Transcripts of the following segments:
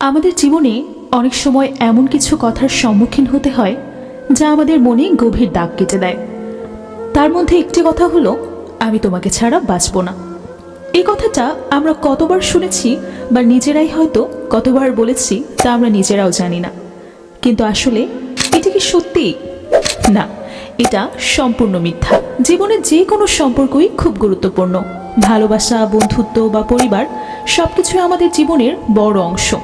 আমাদের জীবনে অনেক সময় এমন কিছু কথার সম্মুখীন হতে হয় যা আমাদের মনে গভীর দাগ কেটে দেয়। তার মধ্যে একটি কথা হলো, আমি তোমাকে ছাড়া বাঁচব না। এই কথাটা আমরা কতবার শুনেছি বা নিজেরাই হয়তো কতবার বলেছি তা আমরা নিজেরাও জানি না। কিন্তু আসলে এটা কি সত্যি? না, এটা সম্পূর্ণ মিথ্যা। জীবনে যে কোনো সম্পর্কই খুব গুরুত্বপূর্ণ। ভালোবাসা, বন্ধুত্ব বা পরিবার সবকিছু আমাদের জীবনের বড় অংশ।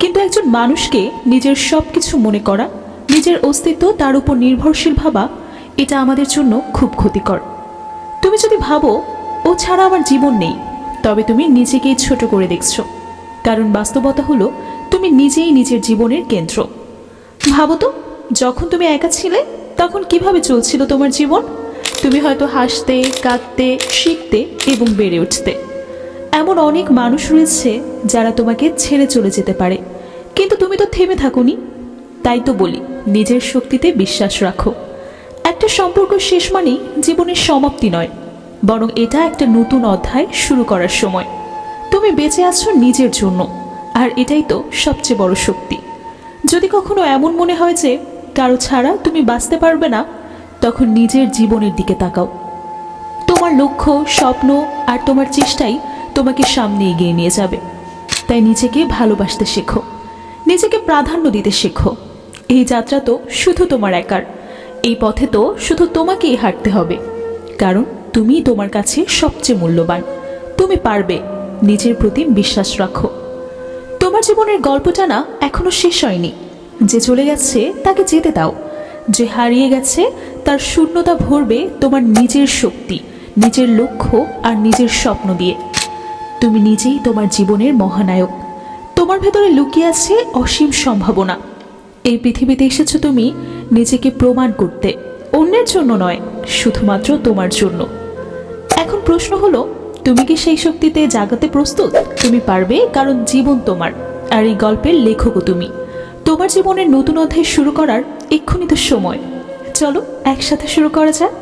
কিন্তু একজন মানুষকে নিজের সব কিছু মনে করা, নিজের অস্তিত্ব তার উপর নির্ভরশীল ভাবা, এটা আমাদের জন্য খুব ক্ষতিকর। তুমি যদি ভাবো, ও ছাড়া আমার জীবন নেই, তবে তুমি নিজেকেই ছোট করে দেখছ। কারণ বাস্তবতা হলো, তুমি নিজেই নিজের জীবনের কেন্দ্র। ভাবো তো, যখন তুমি একা ছিলে, তখন কীভাবে চলছিল তোমার জীবন? তুমি হয়তো হাসতে, কাঁদতে, শিখতে এবং বেড়ে উঠতে। এমন অনেক মানুষ রয়েছে যারা তোমাকে ছেড়ে চলে যেতে পারে। কিন্তু তুমি তো থেমে থাকোনি। তাই তো বলি, নিজের শক্তিতে বিশ্বাস রাখো। একটা সম্পর্ক শেষ মানেই জীবনের সমাপ্তি নয়, বরং এটা একটা নতুন অধ্যায় শুরু করার সময়। তুমি বেঁচে আছো নিজের জন্য, আর এটাই তো সবচেয়ে বড় শক্তি। যদি কখনো এমন মনে হয় যে, কারও ছাড়া তুমি বাঁচতে পারবে না, তখন নিজের জীবনের দিকে তাকাও। তোমার লক্ষ্য, স্বপ্ন আর তোমার চেষ্টাই তোমাকে সামনে এগিয়ে নিয়ে যাবে। তাই নিজেকে ভালোবাসতে শেখো। নিজেকে প্রাধান্য দিতে শেখো। এই যাত্রা তো শুধু তোমার একার। এই পথে তো শুধু তোমাকেই হাঁটতে হবে। কারণ তুমি তোমার কাছে সবচেয়ে মূল্যবান। তুমি পারবে নিজের প্রতি বিশ্বাস রাখো। তোমার জীবনের গল্পটা না এখনও শেষ হয়নি। যে চলে গেছে তাকে যেতে দাও। যে হারিয়ে গেছে তার শূন্যতা ভরবে তোমার নিজের শক্তি, নিজের লক্ষ্য আর নিজের স্বপ্ন দিয়ে। তুমি নিজেই তোমার জীবনের মহানায়ক। তোমার ভেতরে লুকিয়ে আছে অসীম সম্ভাবনা। এই পৃথিবীতে এসেছ তুমি নিজেকে প্রমাণ করতে। অন্যের জন্য নয়, শুধুমাত্র তোমার জন্য। এখন প্রশ্ন হলো, তুমি কি সেই শক্তিতে জাগাতে প্রস্তুত? তুমি পারবে, কারণ জীবন তোমার। আর এই গল্পের লেখকও তুমি। তোমার জীবনের নতুন অধ্যায় শুরু করার এক্ষুনি তো সময়। চলো, একসাথে শুরু করা যাক।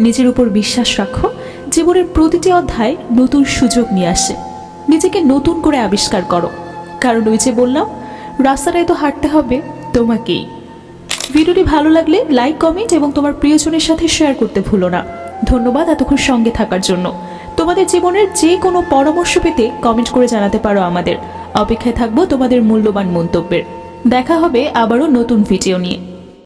নিজের উপর বিশ্বাস রাখো, জীবনের প্রতিটি অধ্যায় নতুন সুযোগ নিয়ে আসে। নিজেকে নতুন করে আবিষ্কার করো। কারণ ওই যে বললাম, রাস্তাটায় তো হাঁটতে হবে তোমাকেই। ভিডিওটি ভালো লাগলে লাইক কমেন্ট এবং তোমার প্রিয়জনের সাথে শেয়ার করতে ভুলো না। ধন্যবাদ এতক্ষণ সঙ্গে থাকার জন্য। তোমাদের জীবনের যে কোনো পরামর্শ পেতে কমেন্ট করে জানাতে পারো আমাদের। অপেক্ষায় থাকব তোমাদের মূল্যবান মন্তব্যের। দেখা হবে আবারও নতুন ভিডিও নিয়ে।